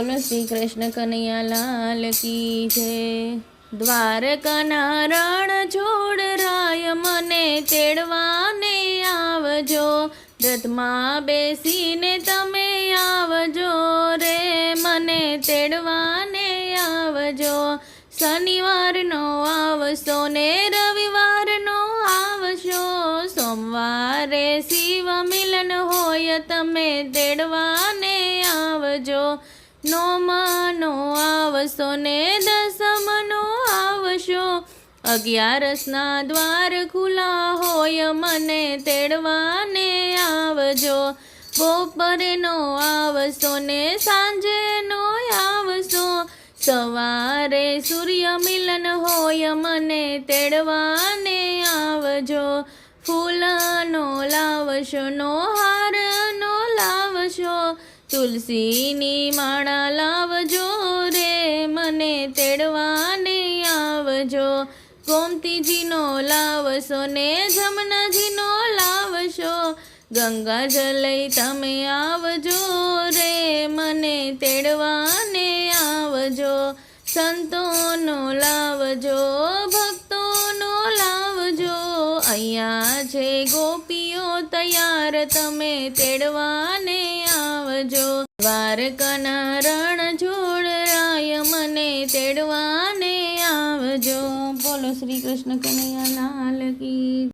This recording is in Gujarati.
બોલો શ્રી કૃષ્ણ કનૈયા લાલ કી છે દ્વારકાના રણ છોડ રાય મને તેડવાને આવજો. રથમાં બેસીને તમે આવજો રે મને તેડવાને આવજો. શનિવારનો આવશો ને રવિવારનો આવશો. સોમવારે શિવ મિલન હોય તમે તેડવાને આવજો. નોમાનો આવશો ને દસમનો આવશો. અગિયારસના દ્વાર ખુલ્લા હોય મને તેડવાને આવજો. બપોરેનો આવશો ને સાંજેનો આવશો. સવારે સૂર્ય મિલન હોય મને તેડવાને આવજો. ફૂલનો લાવશો નો હારનો લાવશો. તુલસીની માળા લાવજો રે, મને તેડવાને આવજો. ગોમતીજીનો લાવશો ને જમનાજીનો લાવશો. ગંગા જલઈ તમે આવજો રે, મને તેડવાને આવજો. સંતોનો લાવજો અહીંયા છે ગોપીઓ તૈયાર, તમે તેડવાને આવજો. દ્વારકાના રણ જોડરાય મને તેડવાને આવજો. બોલો શ્રી કૃષ્ણ કનૈયા લાલ કી